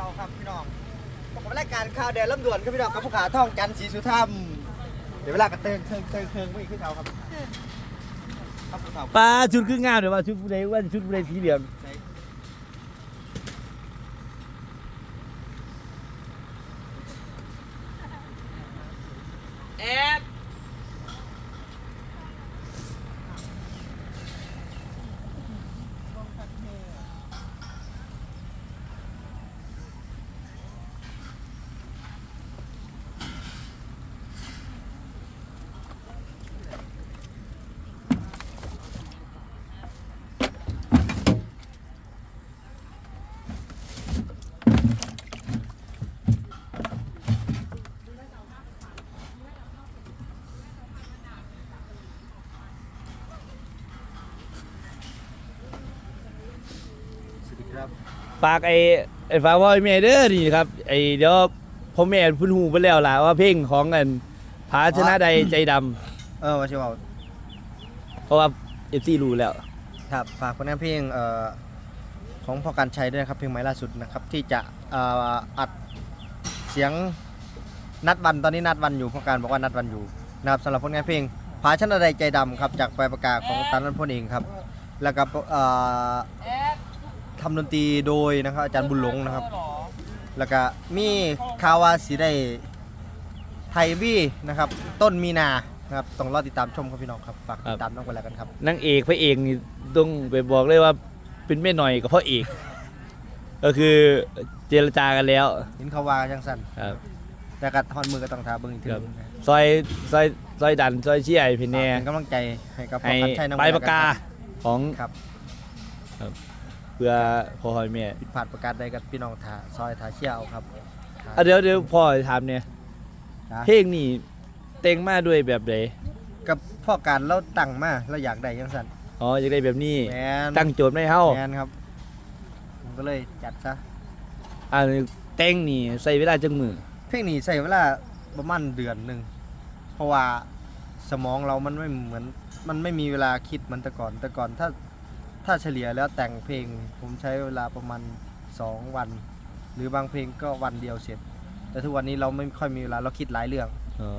ก่าครับพี่น้องพบกับรายการข่าวแดนลำดวนครับพี่น้องกับผู้ขาท่องจันทร์ศรีสุธรรมเดี๋ยวเวลากระเติงเติงเติงเติงไม่ขึ้นเอาครับครับผู้เฒ่าปลาชุดคืองามเดี๋ยวว่าชุดผู้ใดว่าชุดผู้ใดสีเหลืองใส่แอด สวัสดีครับ ฝากไอ้ไอ้ฝากว่าไอ้แม่เด้อนี่ครับไอ้เดี๋ยวพ่อแม่เพุ่นหูไปแล้วล่ะว่าเพลงของกันผาชนะใดใจดำเออมาเชียวเพราะว่าเอฟซีรู้แล้ว ครับฝากผลงานเพลงเอ่อของพ่อการชัยด้วยนะครับเพลงใหม่ล่าสุดนะครับที่จะเอ่ออัดเสียงนัดวันตอนนี้นัดวันอยู่พ่อการบอกว่านัดวันอยู่นะครับสำหรับผลงานเพลงผาชนะใดใจดำครับจากปลายปากกาของตันนันพลเองครับแล้วก็เอ่อ ทำดนตรีโดยนะครับอาจารย์บุญหลงนะครับ แล้วก็มีคาวาสีได้ไทยวีนะครับ ต้นมีนานะครับต้องรอติดตามชมครับพี่น้องครับฝากติดตามน้องกันแล้วกันครับนางเอกพระเอกนี่ต้องไปบอกเลยว่าเป็นแม่หน่อยกับพ่อเอก ก็คือเจรจากันแล้วเห็นเขาว่าจังสันครับแต่กัดฮอนมือก็ต้องทาเบิ่งอีกทีครับหนึ่งนะซอยซอยซอยดันซอยเชี่ยไอ้เพนแน่เป็นกำลังใจให้กับพ่อให้คันชัยน้องปลายปากกาของครับเพื่อพ่อหอยแม่ผิดพลาดประการใดกับพี่น้องทาซอยทาเชี่ยวครับอะเดี๋ยวเดี๋ยวพ่อถามเนี่ยจ้ะเพลงนี่เต็งมาด้วยแบบใดกับพ่อการเราตั้งมาเราอยากได้จังสันอ๋ออยากได้แบบนี้ แมนตั้งโจทย์ไม่เฮาแมนครับผมก็เลยจัดซะอ่าเต็งนี่ใส่เวลาจังมือเพลงนี้ใช้เวลาประมาณเดือนหนึ่งเพราะว่าสมองเรามันไม่เหมือน มันไม่มีเวลาคิดเหมือนแต่ก่อนแต่ก่อนถ้า ถ้าเฉลี่ยแล้วแต่งเพลงผมใช้เวลาประมาณ 2 วัน หรือบางเพลงก็วันเดียวเสร็จ แต่ทุกวันนี้เราไม่ค่อยมีเวลาเราคิดหลายเรื่อง อ๋อ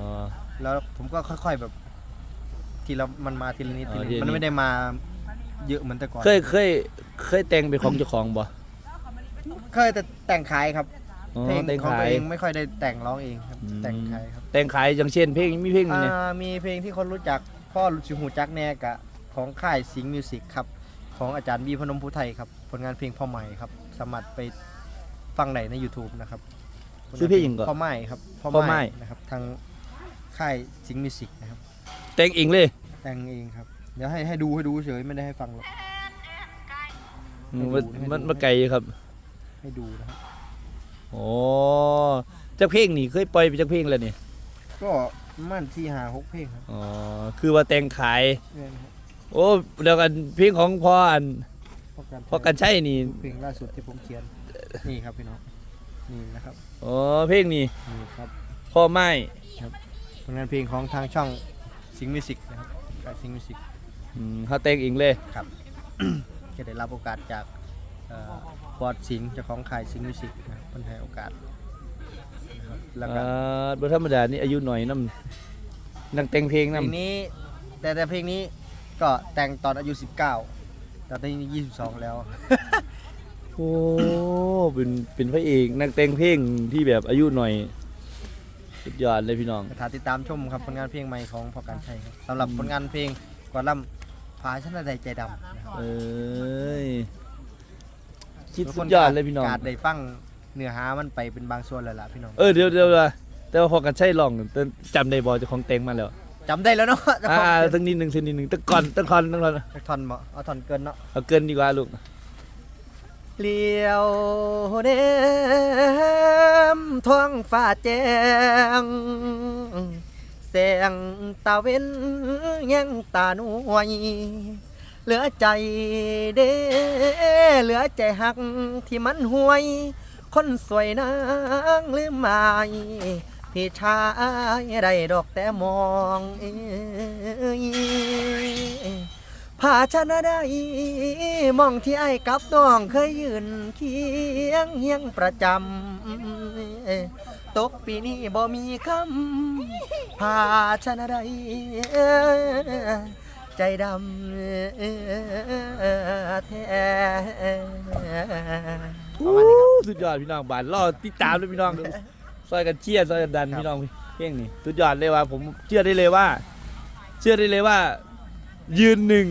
แล้วผมก็ค่อย ๆแบบทีละมันมาทีละนิดอ๋ทีอละนิดทีละนิด มันไม่ได้มาเยอะเหมือนแต่ก่อนเคยเคยเคยแต่งเป็นของเจ้าของบ่เคยแต่แต่งขายครับอ๋อเพลงแต่งของขาตัวย เองไม่ค่อยได้แต่งร้องเองครับอืม แต่งขายครับแต่งขายอย่างเช่น เพลงมีเพลงหนึงเนี่ยอ่ามีเพลงที่คนรู้จักพ่อชิหูจักแน่กะของค่ายสิงห์มิวสิกครับ ของอาจารย์บีพนมพุไทยครับ ผลงานเพลงพ่อใหม่ครับ สามารถไปฟังได้ใน YouTube นะครับชื่อเพลงหยังก่อนพ่อใหม่ครับพ่อใหม่ นะครับ ทางค่ายสิงห์มิวสิกนะครับ แต่งเองเลยแต่งเองครับ เดี๋ยวให้ให้ดูให้ดูเฉยไม่ได้ให้ฟังหรอก อืมให้ดูมันให้ดูมันมันไกลอยู่ครับให้ดูนะครับ โอ้จักเพลงนี่เคยปล่อยไปจักเพลงแล้วนี่ก็ประมันที่หาหกเพลงครับอ๋อคือว่าแต่งขายเนี่ยนะครับ โอ้เดี๋ยวกันเพลงของพ่ออันพอกันพ่อกันใช่นี่เพลงล่าสุดที่ผมเขียนนี่ครับพี่น้องนี่นะครับอ๋อเพลงนี่นี่ครับพ่อไม้ผลงานเพลงของทางช่องสิงห์มิวสิกนะครับค่ายสิงห์มิวสิกอืมเขาแต่งเองเลยครับจะได้รับโอกาสจากเอ่อบอดสิงห์เจ้าของค่ายสิงห์มิวสิกนะครับเพิ่นให้โอกาสนะครับแล้วก็อ่าบ่ธรรมดานี่อายุหน่อยนำนักแต่งเพลงเพลนำงนี้ แต่แต่เพลงนี้ ก็แต่งตอนอายุ 19แต่ตอนนี้22 แล้ว โอ้เป็นเป็นพระเอกนักแต่งเพลงที่แบบอายุหน่อยสุดยอดเลยพี่น้องถ้าติดตามชมครับผลงานเพลงใหม่ของพอการชัยครับสำหรับผลงานเพลงกว่าล่ำพาชนะใดใจดำนะครับเอ้ยคิดสุดยอดเลยพี่น้อง กาดได้ฟังเนื้อหามันไปเป็นบางส่วนแล้วล่ะพี่น้อง เออเดี๋ยวเดี๋ยวเดี๋ยวแต่ว่าพอกันใช่ลองแต่จำได้บอเจะของเต็งมาแล้ว จำได้แล้วเนาะอ่าตั้งนิดหนึ่งตั้งนิดหนึ่งตั้งก่อนตั้งคอนตั้งคอนสักท่อนบ่เอาท่อนเกินเนาะเอาเกินดีกว่าลูกเลี้ยวเนมท้องฟ้าแจ้งแสงตาเว้นยังตาหน่วยเหลือใจเด้เหลือใจหักที่มันห่วย คนสวยนางลืมหมาย พี่ชายได้ดอกแต่มองเอ้ยภาชนะใดมองที่ไอ้กับน้องเคยยืนเคียงเฮียงประจำตกปีนี้บ่มีคำภาชนะใดใจดำแท้สุดยอดพี่น้องบานรอติดตามด้วยพี่น้อง ซอยกันเชียร์ซอยกันดันครับพี่น้องเพลงนี้สุดยอดเลยว่าผมเชื่อได้เลยว่า เชื่อได้เลยว่า ยืนหนึ่ง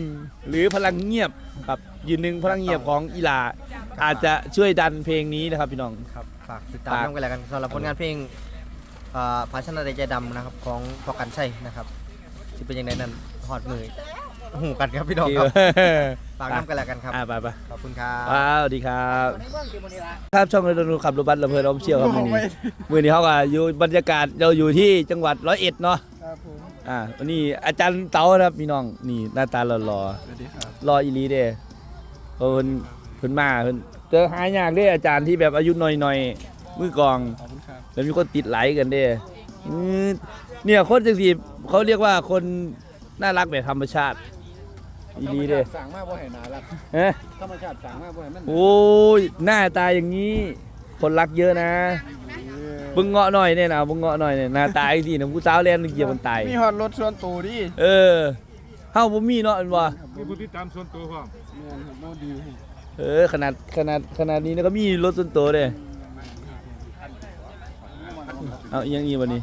หรือพลังเงียบครับยืนหนึ่งพลังเงียบของอีลา อาจจะช่วยดันเพลงนี้นะครับพี่น้อง ครับฝากติดตามฝาก น้องกันแล้วกันสำหรับผลงานเพลงอ่าภาชนะใดใจดำนะครับของพอกันใช่นะครับที่เป็นยังไงนั้นหอดมือ หูกันครับพี่น้องครับฝากน้องกันแล้วกันครับอ่าไปไปขอบคุณครับว้าวสวัสดีครับครับช่องเราดูขับรถบัสลำเพลินออฟเชียลครับมือนี้มือนี้เขาก็อยู่บรรยากาศเราอยู่ที่จังหวัดร้อยเอ็ดเนาะครับผมอ่าวันนี้อาจารย์เต๋านะครับพี่น้องนี่หน้าตาหล่อสวัสดีครับๆรออีหลีเด้เพิ่นเพิ่นมาเพิ่นเจอหายากเด้อาจารย์ที่แบบอายุหน่อยๆมือกลองขอบคุณครับแล้วมีคนติดไหลกันเด้อืมเนี่ยคนจังสีเขาเรียกว่าคนน่ารักแบบธรรมชาติ อีหลีเด้สั่งมากว่าเห็นนารักฮะธรรมชาติสั่งมากว่าเห็นมันโอ้ยหน้าตาอย่างนี้ คนรักเยอะนะบึงเงาะหน่อยเนี่ยนะบึงเงาะหน่อยเนี่ยหน้าตาอีกทีนะผู้สาวเล่นเหยียบมันตายมีฮอตรถส่วนตัวดิเออเฮาบ่มีเนาะอันว่ามีผู้ติดตามส่วนตัวพร้อมแม่นครับโมดีเออขนาดขนาดขนาดนี้นะก็มีรถส่วนตัวเด้เอาอีหยังอีบัดนี้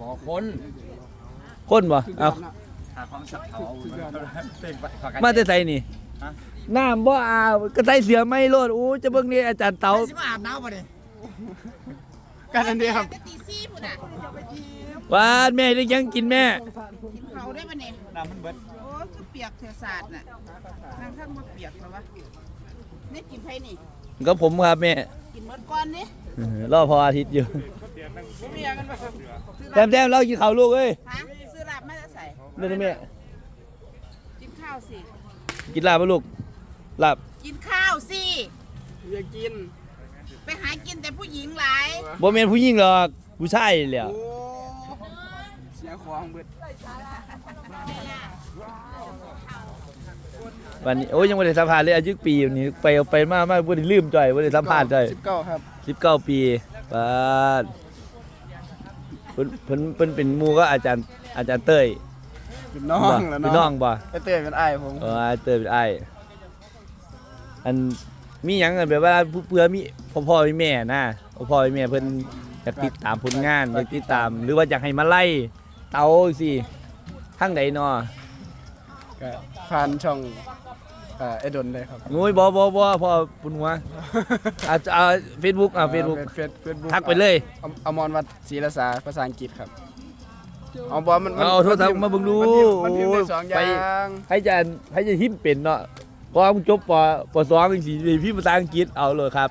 บอกคนคนบ่เอา มาแต่ไสนี่น้ำบ่อาบก็ใส่เสือไม่โลดโอ้จะเบิ่งนี่อาจารย์เต๋า สิมาอาบน้ำป่ะเนี่ยกันอันเดียวครับจะตีซี่พุ่นอะวานแม่ได้ยังกินแม่ กินเขาได้ปะเนี่ยน้ำมันเบิดโอ้ยคือเปียกเทศาสตร์น่ะนางข้างมาเปียกแล้ววะนี่กินไผนี่ ก็ผมครับแม่กินหมดก่อนนี่เออรอพออาทิตย์อยู่เมียกันปะแต้มแต้มเรากินข้าวลูกเอ้ยฮะซื้อลาบมาจะ ใส่เด้อแม่กินข้าวสิ กินลาบบ่ลูกลาบกินข้าวสิ อยากกิน ไปหากินแต่ผู้หญิงหลาย บ่แม่นผู้หญิงหรอกผู้ชายแหล้วโอ้ เสียของเบิดวันนี้โอ้ยยังบ่ได้สัมภาษณ์เลยอายุปีนี้ไปเอาไปมามาบ่ได้ลืมจ่อยบ่ได้สัมภาษณ์จ่อย สิบเก้าครับ19ปีบาดเพิ่นเพิ่นเพิ่นเป็นหมู่ก็อาจารย์อาจารย์เต้ย เป็นน้องบ่แล้วเป็นน้เนาะองบ่ไอเต้ยเป็นไอ้ายผมเอออาจารย์เต้ยเป็นอ้ายอันมีหยังกันแบบว่าผู้เพื่อมีพ่อพ่อมีแม่นะพ่อพ่อมีแม่เพิ่นอยากติดตามผลงานอยากติดตาม หรือว่าอยากให้มาไล่เตาสิทางใดเนาะก็ผ่านช่องเอ่อไอดนเลยครับงูยบ่บ่บ่พ่อปุ่นหัวอาจจะเอา Facebook อะ Facebook เฟซเฟซบุ๊กทักไปเลย อมอมรวัดศรีรษาภาษาอังกฤษครับ เอาบอมันมันเอาโทรศัพท์มาเบิ่งดูมันพิมพ์มันพิมพ์ได้สองอไป ย่างให้จะให้จะหิมเป็นเนาะพอมึงจบปปสองจังซี่พี่ภาษาอังกฤษเอาเลยครับ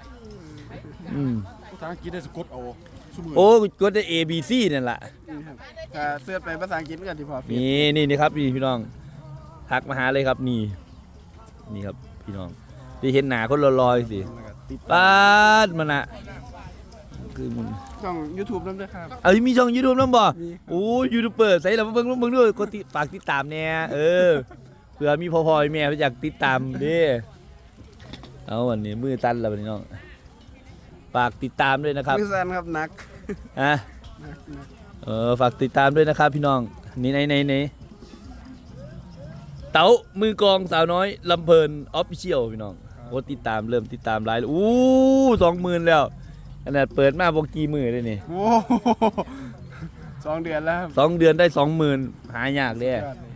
อืมภาษาอังกฤษได้สะกดเอาชั่วโมงโอ้กดได้ A B C นั่นล่ะนี่ครับถ้าเสื้อไปภาษาอังกฤษมันก็ที่พอเฟียนี่นี่นี่ครับนี่พี่น้องทักมาหาเลยครับนี่ นี่ครับพี่น้องได้เห็นหน้าคนลอยๆสิแล้วก็ติดปาดมันอะ คือมันช่อง YouTube นั่นด้วยครับ เอามีช่อง YouTube นำบ่มีโอ้ยูทูบเบอร์ใส่แล้วมาเบิ่งมาเบิ่งด้วยกดติดฝากติดตามแน่เออเผื่อมีพ่อพ่อแม่อยากติดตามเด้เอาวันนี้มือตันแล้วพี่น้องฝากติดตามด้วยนะครับมือสันครับนักฮะนักนักเออฝากติดตามด้วยนะครับ พี่น้องนี่ในในในเต๋ามือกลองสาวน้อยลำเพลินออฟฟิเชียลพี่น้องกดติดตามเริ่มติดตามไลน์อู้สองหมื่นแล้ว ขนาดเปิดมาบอกกี่หมื่นเลยนี่โอ้โหสองเดือนแล้วครับสองเดือนได้สองหมื่นหายากเลยยอดเลย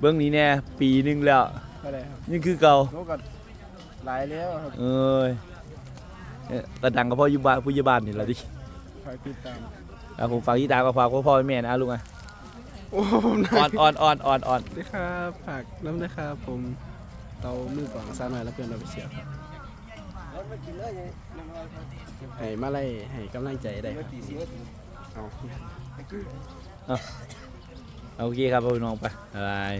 เบื้องนี้แน่ปีหนึงแล้วก็ได้ครับนี่คือเก่าโลก็หลายแล้วครับเอ้ยเอ้ยกระดังกับพ่อยุบานผู้ยบานนี่แหละดิฝากติดตามอะผมฝากที่ตามกับฝากพ่อพ่อแม่นะลุงอะโอ้ผมนัอ่อนกอ่อนอ่อนอ่อนอ่อนสวัสดีครับฝากน้ำด้วยครับผมเตามือกล่องซาหน่อยแล้วเพื่อนเราไปเชียร์ครับ ให้มาไล่ให้กำลังใจได้ครับเอาโอเคครับพี่น้องไปบ๊ายบาย